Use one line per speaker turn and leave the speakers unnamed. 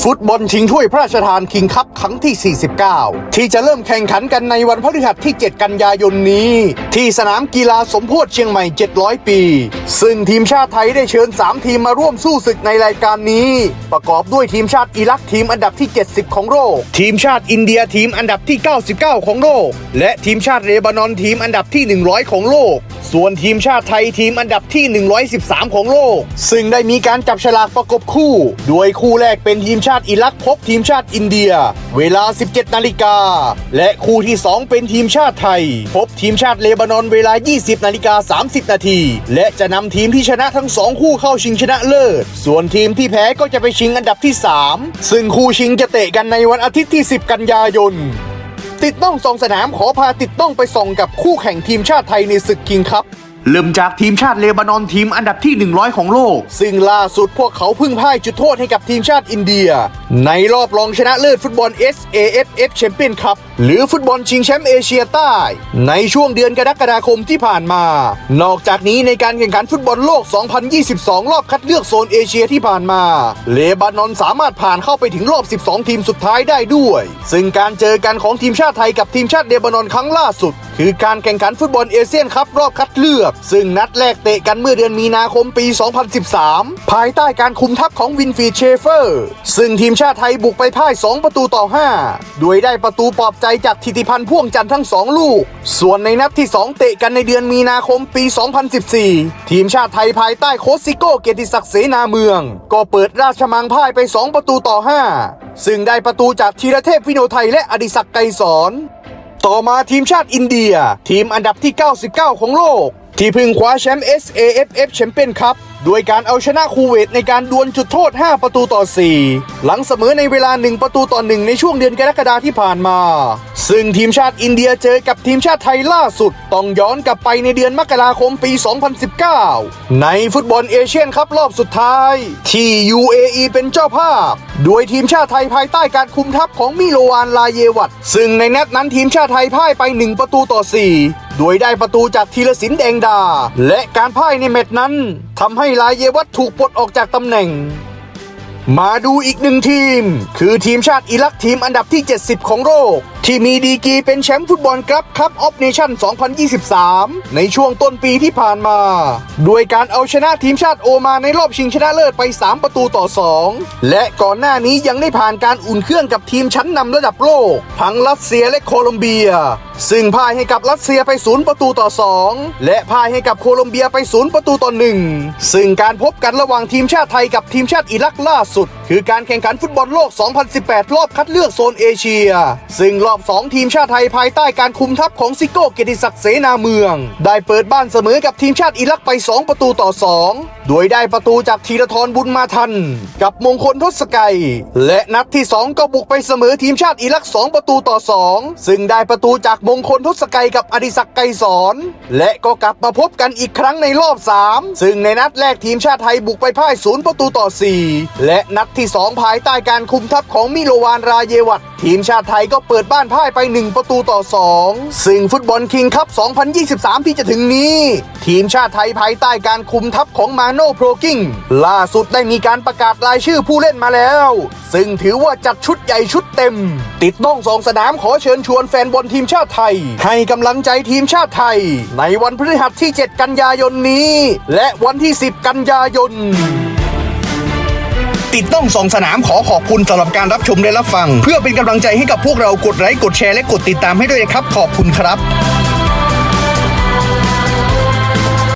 ฟุตบอลชิงถ้วยพระราชทานคิงคัพครั้งที่ 49 ที่จะเริ่มแข่งขันกันในวันพฤหัสที่ 7 กันยายนนี้ ที่สนามกีฬาสมโพธิเชียงใหม่ 700 ปี ซึ่งทีมชาติไทยได้เชิญ 3 ทีมมาร่วมสู้ศึกในรายการนี้ ประกอบด้วยทีมชาติอิรักทีมอันดับที่ 70 ของโลก ทีมชาติอินเดียทีมอันดับที่ 99 ของโลก และทีมชาติเลบานอนทีมอันดับที่ 100 ของโลก ส่วนทีมชาติไทยทีมอันดับที่ 113 ของโลก ซึ่งได้มีการจับฉลากประกบคู่ โดยคู่แรกเป็นทีมชาติอิรักพบทีมชาติอินเดีย เวลา 17 นาฬิกา และคู่ที่ 2 เป็นทีมชาติไทย พบทีมชาติเลบานอนเวลา 20 นาฬิกา 30 นาที และจะนำทีมที่ชนะทั้ง 2 คู่เข้าชิงชนะเลิศ ส่วนทีมที่แพ้ก็จะไปชิงอันดับที่ 3 ซึ่งคู่ชิงจะเตะกันในวันอาทิตย์ที่ 10 กันยายน ติดต้องส่องสนามขอพาติดต้องไปส่องกับคู่แข่งทีมชาติไทยในศึกคิงครับเริ่มจากทีมชาติเลบานอนทีมอันดับที่ 100 ของโลก ซึ่งล่าสุดพวกเขาเพิ่งพ่ายจุดโทษให้กับทีมชาติอินเดีย ในรอบรองชนะเลิศฟุตบอล SAFF Champion Cup หรือฟุตบอลชิงแชมป์เอเชียใต้ ในช่วงเดือนกรกฎาคมที่ผ่านมา นอกจากนี้ในการแข่งขันฟุตบอลโลก 2022 รอบคัดเลือกโซนเอเชียที่ผ่านมา เลบานอนสามารถผ่านเข้าไปถึงรอบ 12 ทีมสุดท้ายได้ด้วย ซึ่งการเจอกันของทีมชาติไทยกับทีมชาติเลบานอนครั้งล่าสุด คือการแข่งขันฟุตบอลเอเชียนคัพรอบคัดเลือก ซึ่งนัดแรกเตะกันเมื่อเดือนมีนาคมปี 2013 ภายใต้การคุมทัพของวินฟีเชเฟอร์ ซึ่งทีมชาติไทยบุกไปพ่าย 2 ประตูต่อ 5 โดยได้ประตูปอบใจจากทิติพันธ์พ่วงจันทร์ทั้ง2ลูก ส่วนในนัดที่ 2 เตะกันในเดือนมีนาคมปี 2014 ทีมชาติไทยภายใต้โค้ชซิโก้เกียรติศักดิ์เสนาเมือง ก็เปิดราชมังพ่ายไป 2 ประตูต่อ 5 ซึ่งได้ประตูจากธีรเทพวิโนไทยและอดิศักดิ์ไกรสอน ต่อมาทีมชาติอินเดีย ทีมอันดับที่ 99 ของโลก ที่พึ่งคว้าแชมป์ SAFF Champion Cup ด้วยการเอาชนะคูเวตในการดวลจุดโทษ 5 ประตูต่อ 4 หลังเสมอในเวลา 1 ประตูต่อ 1 ในช่วงเดือนกรกฎาที่ผ่านมา ซึ่งทีมชาติอินเดียเจอกับทีมชาติไทยล่าสุด ต้องย้อนกลับไปในเดือนมกราคมปี 2019 ในฟุตบอลเอเชียนคัพรอบสุดท้าย ที่ UAE เป็นเจ้าภาพ โดยทีมชาติไทยภายใต้การคุมทัพของมิโลวานลาเยวัตซึ่งในนัดนั้นทีมชาติไทยพ่ายไป 1 ประตูต่อ 4 โดยได้ประตูจากธีรศิลป์แดงดา และการพ่ายในแมตช์นั้นทำให้ลาเยวัตถูกปลดออกจากตำแหน่ง มาดูอีกหนึ่งทีม คือทีมชาติอิรักทีมอันดับที่ 70 ของโลกที่มีดีกีเป็นแชมป์ฟุตบอลกรับคัพออฟเนชั่น 2023 ในช่วงต้นปีที่ผ่านมา ด้วยการเอาชนะทีมชาติโอมานในรอบชิงชนะเลิศไป 3 ประตูต่อ 2 และก่อนหน้านี้ยังได้ผ่านการอุ่นเครื่องกับทีมชั้นนำระดับโลก ทั้งรัสเซียและโคลอมเบีย ซึ่งพ่ายให้กับรัสเซียไป 0 ประตูต่อ 2 และพ่ายให้กับโคลอมเบียไป 0 ประตูต่อ 1 ซึ่งการพบกันระหว่างทีมชาติไทยกับทีมชาติอิรักล่าสด คือการแข่งขันฟุตบอลโลก 2018 รอบคัดเลือกโซนเอเชีย ซึ่งรอบ 2 ทีมชาติไทยภายใต้การคุมทัพของซิโก้เกียรติศักดิ์เสนาเมือง ได้เปิดบ้านเสมอกับทีมชาติอิรักไป 2 ประตูต่อ 2 โดยได้ประตูจากธีรทรบุญมาทัน กับมงคลทศกัย และนัดที่ 2 ก็บุกไปเสมอทีมชาติอิรัก 2 ประตูต่อ 2 ซึ่งได้ประตูจากมงคลทศกัยกับอดิศักดิ์ไกรสอนและก็กลับมาพบกันอีกครั้งในรอบ 3 ซึ่งในนัดแรกทีมชาติไทยบุกไปพ่าย 0 ประตูต่อ 4 และนัดที่ 2 ภายใต้การคุมทัพของมิโลวานราเยวัตทีมชาติไทยก็เปิดบ้านพ่ายไป 1 ประตูต่อ 2 ซึ่งฟุตบอลคิงคัพ 2023 ที่จะถึงนี้ ทีมชาติไทยภายใต้การคุมทัพของมาโน่โพรกิงล่าสุดได้มีการประกาศรายชื่อผู้เล่นมาแล้ว ซึ่งถือว่าจัดชุดใหญ่ชุดเต็ม ติดต้องสองสนามขอเชิญชวนแฟนบอลทีมชาติไทย ให้กำลังใจทีมชาติไทย ในวันพฤหัสที่ 7 กันยายนนี้ และวันที่ 10 กันยายน ติดต้องสองสนามขอขอบคุณสำหรับการรับชมและรับฟัง เพื่อเป็นกำลังใจให้กับพวกเรากดไลค์กดแชร์และกดติดตามให้ด้วยนะครับ ขอบคุณครับ